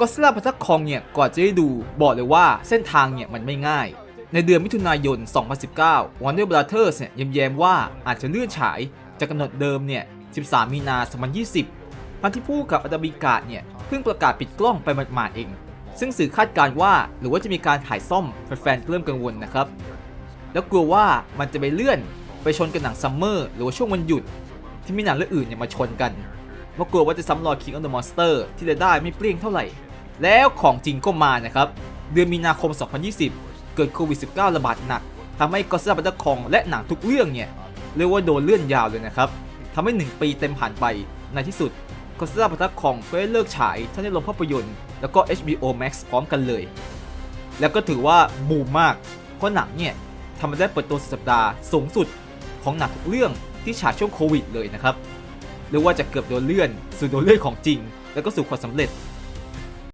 ก็สลาพัทคองเนี่ยก่อนจะได้ดูบอกเลยว่าเส้นทางเนี่ยมันไม่ง่าย ในเดือนมิถุนายน 2019 Warner Brothers เนี่ยย้ำแย้มว่าอาจจะเลื่อนฉายจากกำหนดเดิมเนี่ย 13 มีนา 2020พันที่ผู้กับอดาบิกาเนี่ยเพิ่งประกาศปิดกล้องไปหมาดๆเอง ซึ่งสื่อคาดการณ์ว่าหรือว่าจะมีการถ่ายซ่อมแฟนๆเริ่มกังวลนะครับ แล้วกลัวว่ามันจะไปเลื่อนไปชนกับหนังซัมเมอร์หรือว่าช่วงวันหยุด ที่มีหนังเรื่องอื่นเนี่ยมาชนกันว่ากลัวว่าจะซ้ำรอย King of the Monster ที่ได้ไม่เปรี้ยงเท่าไหร่ แล้วของจริงก็มานะครับ เดือนมีนาคม 2020 เกิดโควิด -19 ระบาดหนักทำให้ก็ d ซิล่าบัตเตอร์คองและหนังทุกเรื่องเนี่ยเรียกว่าโดนเลื่อนยาวเลยนะครับทำให้ 1 ปีเต็มผ่านไปในที่สุดก็ d ซิล่าบัตเตอร์คองก็ได้เลิกฉายทั้งในโรงภาพยนตร์แล้วก็ HBO Max พร้อมกันเลย แล้วก็ถือว่าบูมมาก เพราะหนังเนี่ยทำมาได้เปิดตัวสสัปดาห์สูงสุดของหนังทุกเรื่องที่ฉายช่วงโควิดเลยนะครับหรือว่าจะเกือบโดนเลื่อนสู่โดนเลื่อนของจริง แล้วก็สู่ความสำเร็จ